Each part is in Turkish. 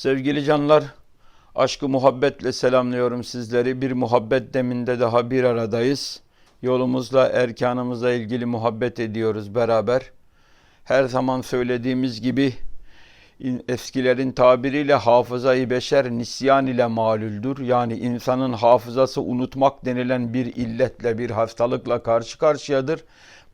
Sevgili canlar, aşkı muhabbetle selamlıyorum sizleri. Bir muhabbet deminde daha bir aradayız. Yolumuzla, erkanımızla ilgili muhabbet ediyoruz beraber. Her zaman söylediğimiz gibi in- eskilerin tabiriyle hafızayı beşer nisyan ile malüldür. Yani insanın hafızası unutmak denilen bir illetle, bir hastalıkla karşı karşıyadır.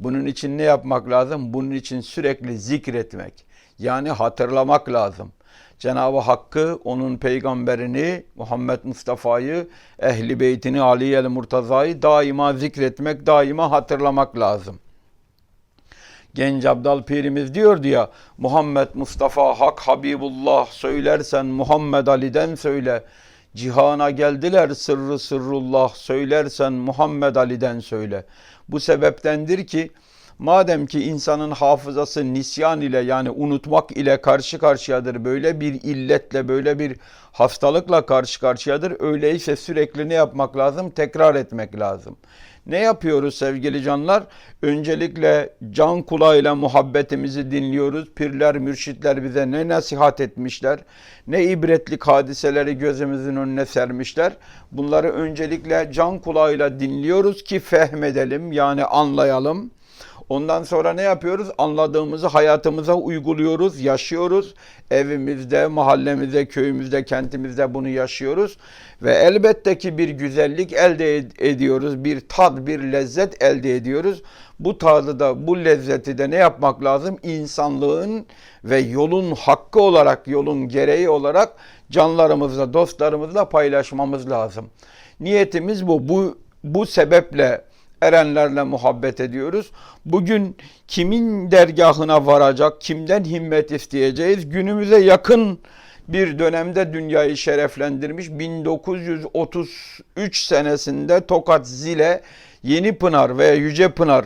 Bunun için ne yapmak lazım? Bunun için sürekli zikretmek. Yani hatırlamak lazım. Cenab-ı Hakk'ı, onun peygamberini, Muhammed Mustafa'yı, ehli beytini, Ali el Murtaza'yı daima zikretmek, daima hatırlamak lazım. Genç Abdal Pirimiz diyordu ya Muhammed Mustafa Hak Habibullah söylersen Muhammed Ali'den söyle. Cihana geldiler sırrı sırrullah söylersen Muhammed Ali'den söyle. Bu sebeptendir ki madem ki insanın hafızası nisyan ile yani unutmak ile karşı karşıyadır böyle bir illetle böyle bir hastalıkla karşı karşıyadır. Öyleyse sürekli ne yapmak lazım? Tekrar etmek lazım. Ne yapıyoruz sevgili canlar? Öncelikle can kulağıyla muhabbetimizi dinliyoruz. Pirler, mürşitler bize ne nasihat etmişler, ne ibretlik hadiseleri gözümüzün önüne sermişler. Bunları öncelikle can kulağıyla dinliyoruz ki fehmedelim yani anlayalım. Ondan sonra ne yapıyoruz? Anladığımızı hayatımıza uyguluyoruz, yaşıyoruz. Evimizde, mahallemizde, köyümüzde, kentimizde bunu yaşıyoruz. Ve elbette ki bir güzellik elde ed- ediyoruz. Bir tat, bir lezzet elde ediyoruz. Bu tadı da, bu lezzeti de ne yapmak lazım? İnsanlığın ve yolun hakkı olarak, yolun gereği olarak canlarımızla, dostlarımızla paylaşmamız lazım. Niyetimiz bu. Bu, bu sebeple erenlerle muhabbet ediyoruz. Bugün kimin dergahına varacak, kimden himmet isteyeceğiz? Günümüze yakın bir dönemde dünyayı şereflendirmiş 1933 senesinde Tokat Zile Yeni Pınar veya Yüce Pınar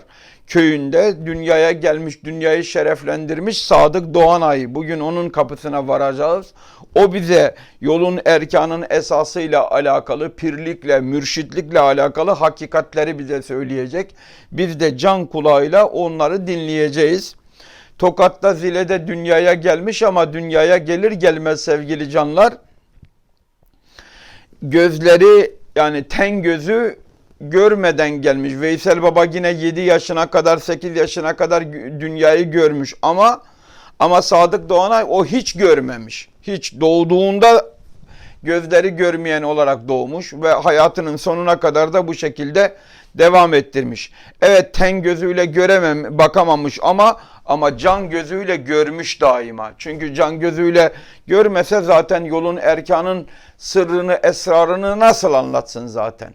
köyünde dünyaya gelmiş, dünyayı şereflendirmiş Sadık Doğanay. Bugün onun kapısına varacağız. O bize yolun erkanın esasıyla alakalı, pirlikle, mürşitlikle alakalı hakikatleri bize söyleyecek. Biz de can kulağıyla onları dinleyeceğiz. Tokat'ta Zile'de dünyaya gelmiş ama dünyaya gelir gelmez sevgili canlar gözleri yani ten gözü görmeden gelmiş. Veysel Baba yine 7 yaşına kadar 8 yaşına kadar dünyayı görmüş ama ama Sadık Doğanay o hiç görmemiş. Hiç doğduğunda gözleri görmeyen olarak doğmuş ve hayatının sonuna kadar da bu şekilde devam ettirmiş. Evet ten gözüyle göremem bakamamış ama ama can gözüyle görmüş daima. Çünkü can gözüyle görmese zaten yolun erkanın sırrını, esrarını nasıl anlatsın zaten?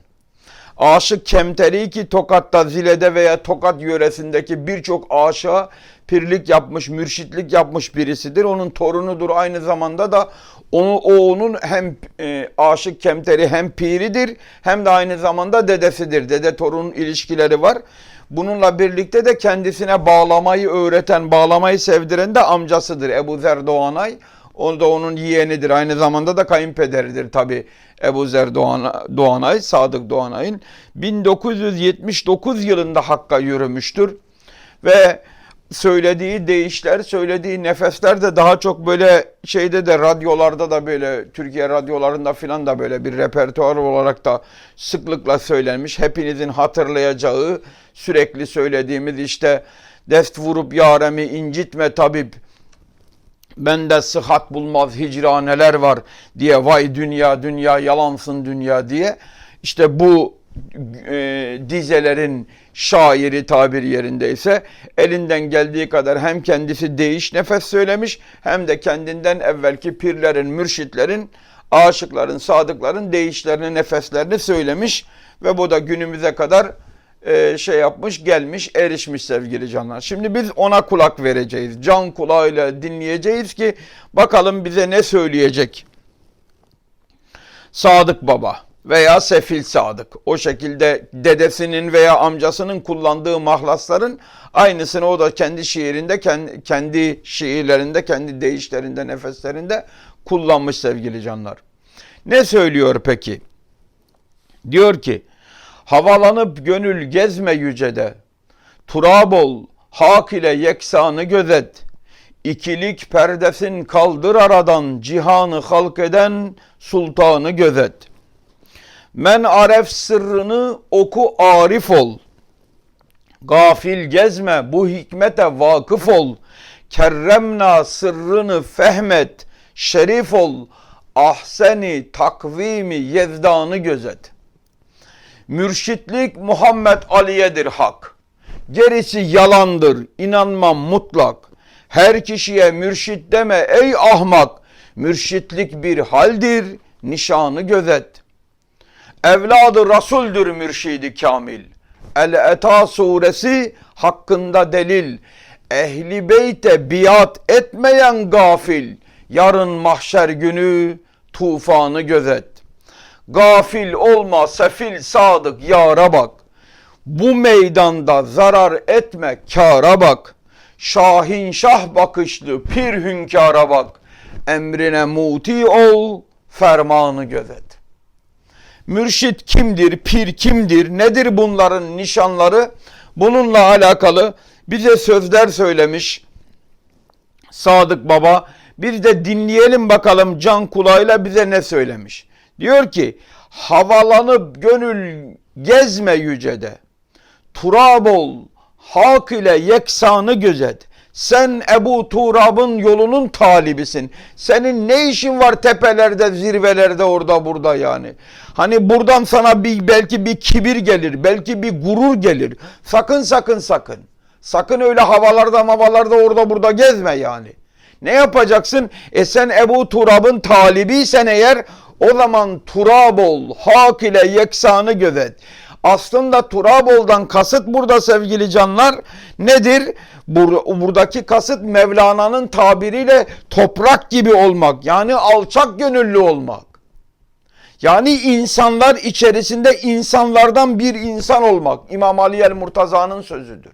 Aşık Kemteri ki Tokat'ta, Zile'de veya Tokat yöresindeki birçok aşığa pirlik yapmış, mürşitlik yapmış birisidir. Onun torunudur aynı zamanda da onu, o onun hem e, Aşık Kemteri hem piridir hem de aynı zamanda dedesidir. Dede torun ilişkileri var. Bununla birlikte de kendisine bağlamayı öğreten, bağlamayı sevdiren de amcasıdır Ebu Zer Doğanay. O da onun yeğenidir. Aynı zamanda da kayınpederidir tabi Ebu Zer Doğan, Doğanay, Sadık Doğanay'ın. 1979 yılında Hakk'a yürümüştür. Ve söylediği deyişler, söylediği nefesler de daha çok böyle şeyde de radyolarda da böyle Türkiye radyolarında filan da böyle bir repertuar olarak da sıklıkla söylenmiş. Hepinizin hatırlayacağı sürekli söylediğimiz işte dest vurup yaremi incitme tabip bende sıhhat bulmaz hicraneler var diye vay dünya dünya yalansın dünya diye. İşte bu e, dizelerin şairi tabir yerindeyse elinden geldiği kadar hem kendisi değiş nefes söylemiş hem de kendinden evvelki pirlerin, mürşitlerin, aşıkların, sadıkların değişlerini, nefeslerini söylemiş. Ve bu da günümüze kadar e, şey yapmış, gelmiş, erişmiş sevgili canlar. Şimdi biz ona kulak vereceğiz. Can kulağıyla dinleyeceğiz ki bakalım bize ne söyleyecek. Sadık Baba veya Sefil Sadık. O şekilde dedesinin veya amcasının kullandığı mahlasların aynısını o da kendi şiirinde, kendi, şiirlerinde, kendi deyişlerinde, nefeslerinde kullanmış sevgili canlar. Ne söylüyor peki? Diyor ki, havalanıp gönül gezme yücede, turab ol, hak ile yeksanı gözet, İkilik perdesin kaldır aradan, cihanı halk eden sultanı gözet. Men aref sırrını oku arif ol. Gafil gezme bu hikmete vakıf ol. Kerremna sırrını fehmet, şerif ol. Ahseni takvimi yezdanı gözet. Mürşitlik Muhammed Ali'yedir hak. Gerisi yalandır, inanmam mutlak. Her kişiye mürşit deme ey ahmak. Mürşitlik bir haldir, nişanı gözet. Evladı Rasuldür mürşidi kamil. El-Eta suresi hakkında delil. Ehli beyte biat etmeyen gafil. Yarın mahşer günü tufanı gözet. Gafil olma sefil sadık yara bak. Bu meydanda zarar etme kâra bak. Şahin şah bakışlı pir hünkâra bak. Emrine muti ol, fermanı gözet. Mürşit kimdir, pir kimdir, nedir bunların nişanları? Bununla alakalı bize sözler söylemiş Sadık Baba. Bir de dinleyelim bakalım can kulağıyla bize ne söylemiş. Diyor ki havalanıp gönül gezme yücede. Turab ol, hak ile yeksanı gözet. Sen Ebu Turab'ın yolunun talibisin. Senin ne işin var tepelerde, zirvelerde, orada burada yani. Hani buradan sana bir belki bir kibir gelir, belki bir gurur gelir. Sakın sakın sakın. Sakın öyle havalarda havalarda orada burada gezme yani. Ne yapacaksın? E sen Ebu Turab'ın talibiysen eğer o zaman Turab ol, hak ile yeksanı gözet. Aslında Turabol'dan kasıt burada sevgili canlar nedir? Bur buradaki kasıt Mevlana'nın tabiriyle toprak gibi olmak. Yani alçak gönüllü olmak. Yani insanlar içerisinde insanlardan bir insan olmak. İmam Ali el Murtaza'nın sözüdür.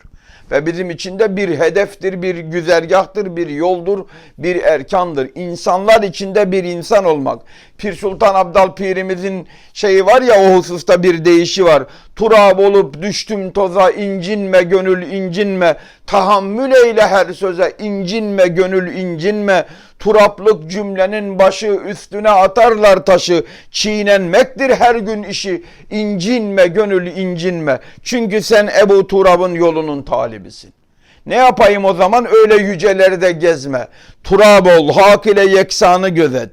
Ve bizim için de bir hedeftir, bir güzergahtır, bir yoldur, bir erkandır. İnsanlar içinde bir insan olmak. Pir Sultan Abdal Pirimizin şeyi var ya o hususta bir deyişi var. Turab olup düştüm toza incinme gönül incinme. Tahammül eyle her söze incinme gönül incinme. Turaplık cümlenin başı üstüne atarlar taşı. Çiğnenmektir her gün işi. İncinme gönül incinme. Çünkü sen Ebu Turab'ın yolunun talibisin. Ne yapayım o zaman öyle yücelerde gezme. Turab ol, hak ile yeksanı gözet.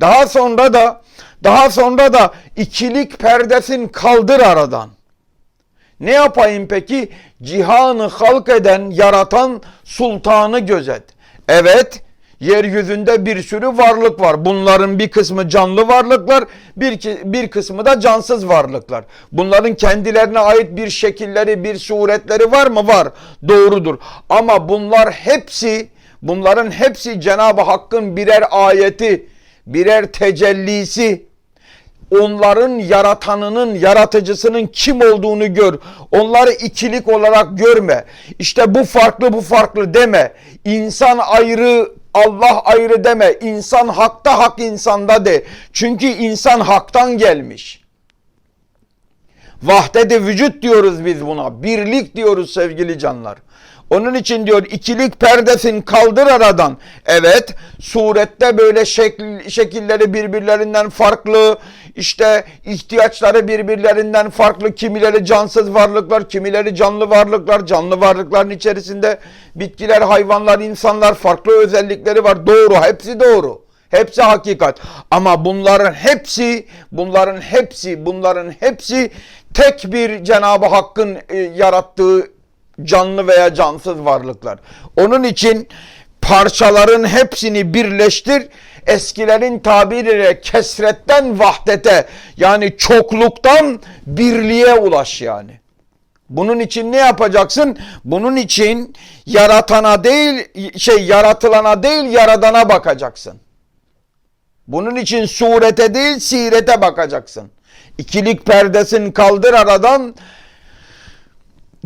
Daha sonra da daha sonra da ikilik perdesin kaldır aradan. Ne yapayım peki? Cihanı halk eden, yaratan sultanı gözet. Evet, yeryüzünde bir sürü varlık var. Bunların bir kısmı canlı varlıklar, bir, bir kısmı da cansız varlıklar. Bunların kendilerine ait bir şekilleri, bir suretleri var mı? Var. Doğrudur. Ama bunlar hepsi, bunların hepsi Cenab-ı Hakk'ın birer ayeti, birer tecellisi, onların yaratanının, yaratıcısının kim olduğunu gör. Onları ikilik olarak görme. İşte bu farklı, bu farklı deme. İnsan ayrı, Allah ayrı deme. İnsan hakta, hak insanda de. Çünkü insan haktan gelmiş. Vahdede vücut diyoruz biz buna. Birlik diyoruz sevgili canlar. Onun için diyor ikilik perdesin kaldır aradan. Evet surette böyle şekil, şekilleri birbirlerinden farklı. işte ihtiyaçları birbirlerinden farklı. Kimileri cansız varlıklar, kimileri canlı varlıklar. Canlı varlıkların içerisinde bitkiler, hayvanlar, insanlar farklı özellikleri var. Doğru, hepsi doğru. Hepsi hakikat. Ama bunların hepsi, bunların hepsi, bunların hepsi tek bir Cenab-ı Hakk'ın e, yarattığı canlı veya cansız varlıklar. Onun için parçaların hepsini birleştir. Eskilerin tabiriyle kesretten vahdete yani çokluktan birliğe ulaş yani. Bunun için ne yapacaksın? Bunun için yaratana değil şey yaratılana değil yaradana bakacaksın. Bunun için surete değil sirete bakacaksın. İkilik perdesin kaldır aradan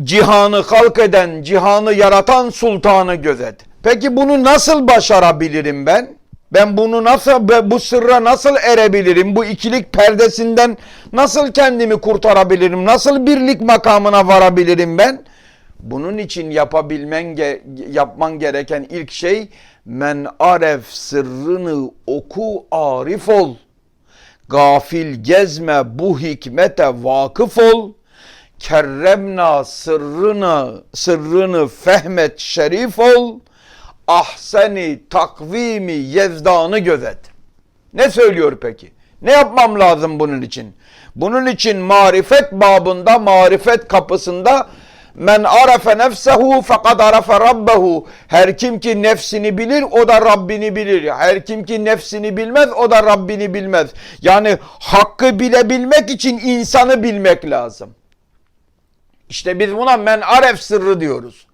cihanı halk eden, cihanı yaratan sultanı gözet. Peki bunu nasıl başarabilirim ben? Ben bunu nasıl, bu sırra nasıl erebilirim? Bu ikilik perdesinden nasıl kendimi kurtarabilirim? Nasıl birlik makamına varabilirim ben? Bunun için yapabilmen yapman gereken ilk şey Men aref sırrını oku arif ol. Gafil gezme bu hikmete vakıf ol. Kerremna sırrını sırrını fehmet şerif ol. Ahseni takvimi yezdanı gözet. Ne söylüyor peki? Ne yapmam lazım bunun için? Bunun için marifet babında, marifet kapısında men arafe nefsehu fekad arafe rabbehu. Her kim ki nefsini bilir o da Rabbini bilir. Her kim ki nefsini bilmez o da Rabbini bilmez. Yani hakkı bilebilmek için insanı bilmek lazım. İşte biz buna men aref sırrı diyoruz.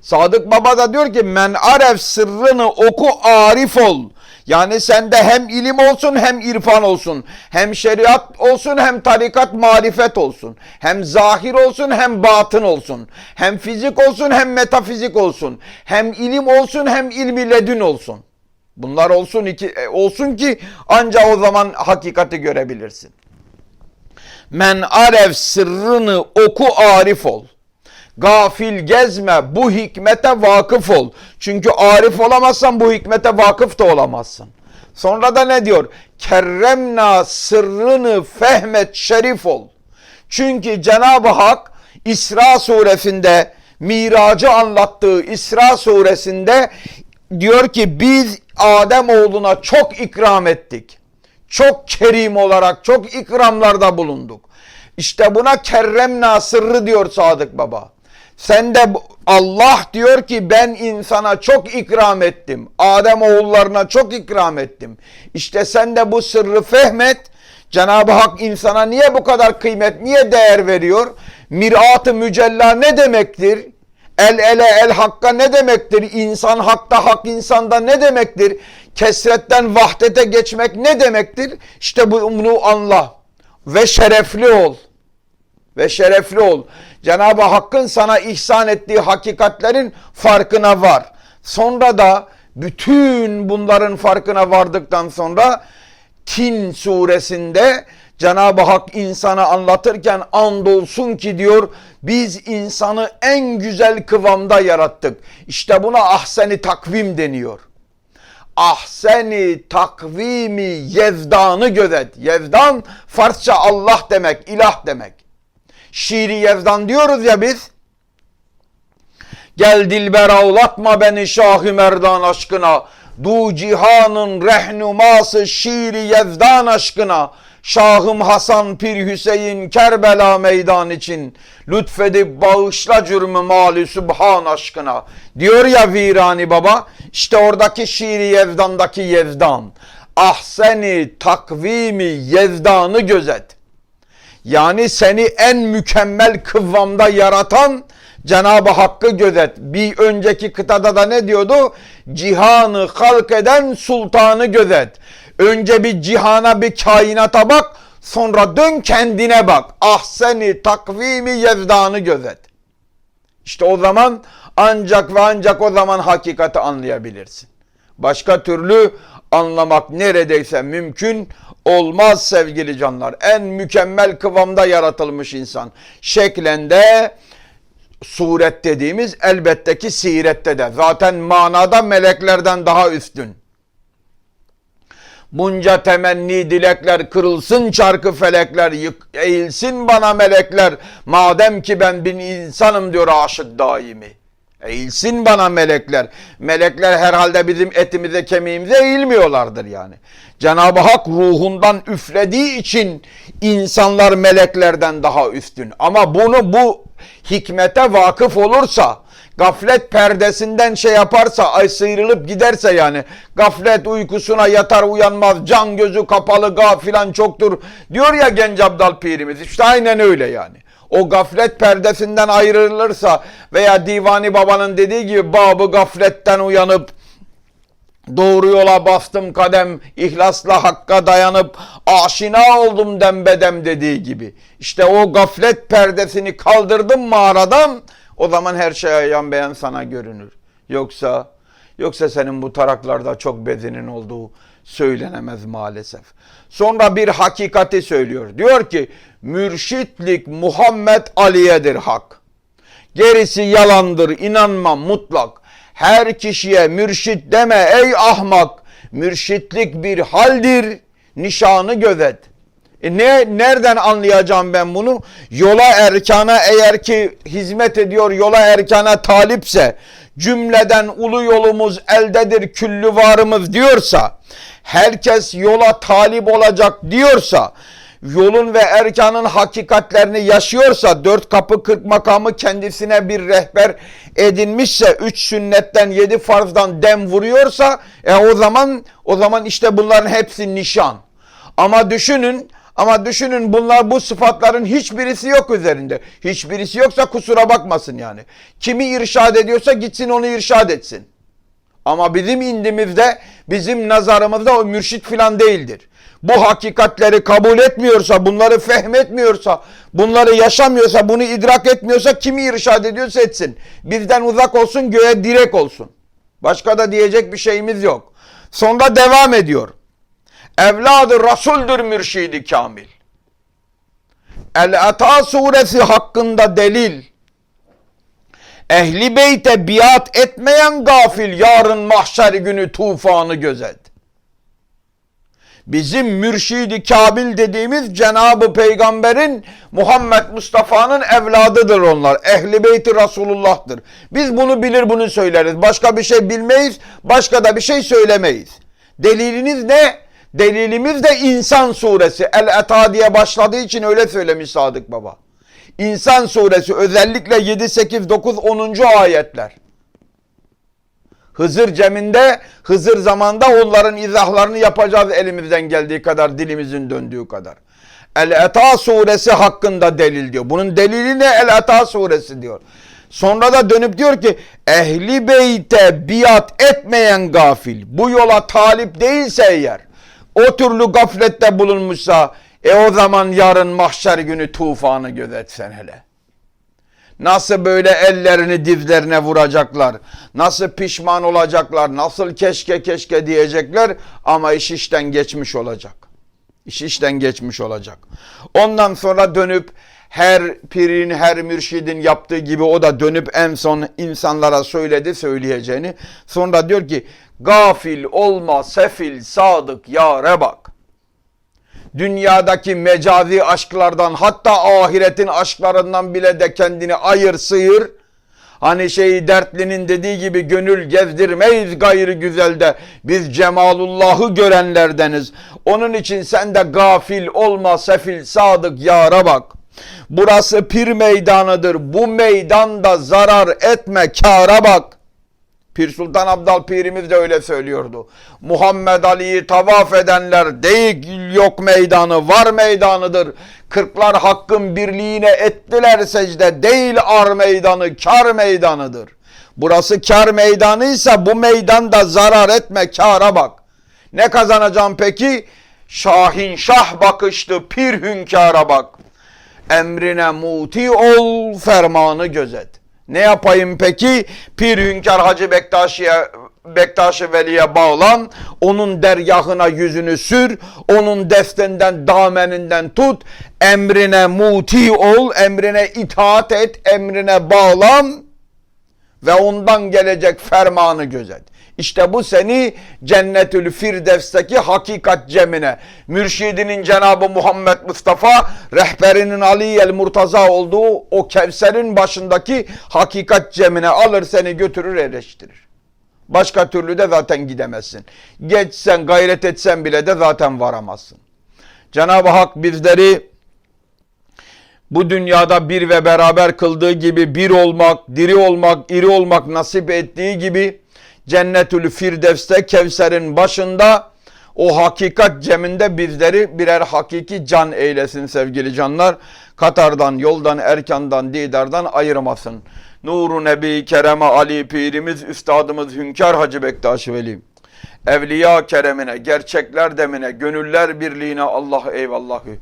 Sadık Baba da diyor ki men aref sırrını oku arif ol. Yani sende hem ilim olsun hem irfan olsun. Hem şeriat olsun hem tarikat marifet olsun. Hem zahir olsun hem batın olsun. Hem fizik olsun hem metafizik olsun. Hem ilim olsun hem ilmi ledün olsun. Bunlar olsun iki e, olsun ki ancak o zaman hakikati görebilirsin. Men aref sırrını oku arif ol. Gafil gezme bu hikmete vakıf ol. Çünkü arif olamazsan bu hikmete vakıf da olamazsın. Sonra da ne diyor? Kerremna sırrını fehmet şerif ol. Çünkü Cenab-ı Hak İsra suresinde miracı anlattığı İsra suresinde diyor ki biz Adem oğluna çok ikram ettik. Çok kerim olarak çok ikramlarda bulunduk. İşte buna kerremna sırrı diyor Sadık Baba. Sen de Allah diyor ki ben insana çok ikram ettim. Adem oğullarına çok ikram ettim. İşte sen de bu sırrı fehmet. Cenab-ı Hak insana niye bu kadar kıymet, niye değer veriyor? Mirat-ı mücella ne demektir? El ele el hakka ne demektir? İnsan hakta hak insanda ne demektir? Kesretten vahdete geçmek ne demektir? İşte bunu anla ve şerefli ol. Ve şerefli ol. Cenab-ı Hakk'ın sana ihsan ettiği hakikatlerin farkına var. Sonra da bütün bunların farkına vardıktan sonra Tin suresinde Cenab-ı Hak insana anlatırken andolsun ki diyor biz insanı en güzel kıvamda yarattık. İşte buna ahseni takvim deniyor. Ahseni takvimi yezdanı gözet. Yezdan Farsça Allah demek, ilah demek. Şiiri yezdan diyoruz ya biz. Gel dilber ağlatma beni Şah-ı Merdan aşkına. Du cihanın rehnuması şiiri yezdan aşkına. Şahım Hasan Pir Hüseyin Kerbela meydan için lütfedip bağışla cürmü mali sübhan aşkına. Diyor ya Virani Baba işte oradaki şiiri yevdandaki yevdan. Ahseni takvimi yevdanı gözet. Yani seni en mükemmel kıvamda yaratan Cenab-ı Hakk'ı gözet. Bir önceki kıtada da ne diyordu? Cihanı halk eden sultanı gözet. Önce bir cihana bir kainata bak sonra dön kendine bak. Ahseni takvimi yezdanı gözet. İşte o zaman ancak ve ancak o zaman hakikati anlayabilirsin. Başka türlü anlamak neredeyse mümkün olmaz sevgili canlar. En mükemmel kıvamda yaratılmış insan. Şeklende suret dediğimiz elbette ki sirette de. Zaten manada meleklerden daha üstün. Bunca temenni dilekler kırılsın çarkı felekler yık, eğilsin bana melekler madem ki ben bir insanım diyor aşık daimi. Eğilsin bana melekler. Melekler herhalde bizim etimize kemiğimize eğilmiyorlardır yani. Cenab-ı Hak ruhundan üflediği için insanlar meleklerden daha üstün. Ama bunu bu hikmete vakıf olursa gaflet perdesinden şey yaparsa ay sıyrılıp giderse yani gaflet uykusuna yatar uyanmaz can gözü kapalı gafilan çoktur diyor ya genç Abdal Pirimiz işte aynen öyle yani. O gaflet perdesinden ayrılırsa veya Divani Baba'nın dediği gibi babı gafletten uyanıp Doğru yola bastım kadem, ihlasla hakka dayanıp aşina oldum dembedem dediği gibi. İşte o gaflet perdesini kaldırdım mağaradan, o zaman her şey ayan beyan sana görünür. Yoksa, yoksa senin bu taraklarda çok bezinin olduğu söylenemez maalesef. Sonra bir hakikati söylüyor. Diyor ki, mürşitlik Muhammed Ali'yedir hak. Gerisi yalandır, inanmam mutlak Her kişiye mürşit deme ey ahmak. Mürşitlik bir haldir. Nişanı gözet. E ne nereden anlayacağım ben bunu? Yola erkana eğer ki hizmet ediyor, yola erkana talipse, cümleden ulu yolumuz eldedir, küllü varımız diyorsa, herkes yola talip olacak diyorsa, yolun ve erkanın hakikatlerini yaşıyorsa, dört kapı kırk makamı kendisine bir rehber edinmişse, üç sünnetten yedi farzdan dem vuruyorsa, e o zaman o zaman işte bunların hepsi nişan. Ama düşünün ama düşünün bunlar bu sıfatların hiçbirisi yok üzerinde. Hiçbirisi yoksa kusura bakmasın yani. Kimi irşad ediyorsa gitsin onu irşad etsin. Ama bizim indimizde, bizim nazarımızda o mürşit filan değildir. Bu hakikatleri kabul etmiyorsa, bunları fehmetmiyorsa, bunları yaşamıyorsa, bunu idrak etmiyorsa kimi irşad ediyorsa etsin. Bizden uzak olsun, göğe direk olsun. Başka da diyecek bir şeyimiz yok. Sonra devam ediyor. Evladı Resul'dür mürşidi kamil. El-Ata suresi hakkında delil. Ehli beyte biat etmeyen gafil yarın mahşer günü tufanı gözet. Bizim mürşidi kamil dediğimiz Cenab-ı Peygamber'in Muhammed Mustafa'nın evladıdır onlar. Ehli beyti Resulullah'tır. Biz bunu bilir bunu söyleriz. Başka bir şey bilmeyiz, başka da bir şey söylemeyiz. Deliliniz ne? Delilimiz de İnsan suresi. El-Eta diye başladığı için öyle söylemiş Sadık Baba. İnsan suresi özellikle 7, 8, 9, 10. ayetler. Hızır ceminde, Hızır zamanda onların izahlarını yapacağız elimizden geldiği kadar, dilimizin döndüğü kadar. El-Eta suresi hakkında delil diyor. Bunun delili ne? El-Eta suresi diyor. Sonra da dönüp diyor ki ehli beyte biat etmeyen gafil bu yola talip değilse eğer o türlü gaflette bulunmuşsa e o zaman yarın mahşer günü tufanı gözetsen hele. Nasıl böyle ellerini dizlerine vuracaklar, nasıl pişman olacaklar, nasıl keşke keşke diyecekler ama iş işten geçmiş olacak. İş işten geçmiş olacak. Ondan sonra dönüp her pirin, her mürşidin yaptığı gibi o da dönüp en son insanlara söyledi söyleyeceğini. Sonra diyor ki gafil olma sefil sadık yare bak. Dünyadaki mecazi aşklardan hatta ahiretin aşklarından bile de kendini ayır sıyır. Hani şey dertlinin dediği gibi gönül gezdirmeyiz gayrı güzelde. Biz cemalullahı görenlerdeniz. Onun için sen de gafil olma sefil sadık yara bak. Burası pir meydanıdır. Bu meydanda zarar etme kâra bak. Pir Sultan Abdal Pirimiz de öyle söylüyordu. Muhammed Ali'yi tavaf edenler değil yok meydanı var meydanıdır. Kırklar hakkın birliğine ettiler secde değil ar meydanı kar meydanıdır. Burası kar meydanıysa bu meydanda zarar etme kâra bak. Ne kazanacağım peki? Şahin şah bakıştı pir hünkâra bak. Emrine muti ol fermanı gözet. Ne yapayım peki? Pir Hünkar Hacı Bektaşi'ye Bektaşi Veli'ye bağlan, onun dergahına yüzünü sür, onun defterinden, dameninden tut, emrine muti ol, emrine itaat et, emrine bağlan ve ondan gelecek fermanı gözet. İşte bu seni Cennetül Firdevs'teki hakikat cemine, mürşidinin Cenabı Muhammed Mustafa, rehberinin Ali el Murtaza olduğu o Kevser'in başındaki hakikat cemine alır seni götürür eleştirir. Başka türlü de zaten gidemezsin. Geçsen gayret etsen bile de zaten varamazsın. Cenab-ı Hak bizleri bu dünyada bir ve beraber kıldığı gibi bir olmak, diri olmak, iri olmak nasip ettiği gibi Cennetül Firdevs'te Kevser'in başında o hakikat ceminde bizleri birer hakiki can eylesin sevgili canlar. Katardan, yoldan, erkandan, didardan ayırmasın. Nuru Nebi Kerem'e Ali Pirimiz, Üstadımız Hünkar Hacı Bektaş Veli. Evliya keremine, gerçekler demine, gönüller birliğine Allah eyvallahü.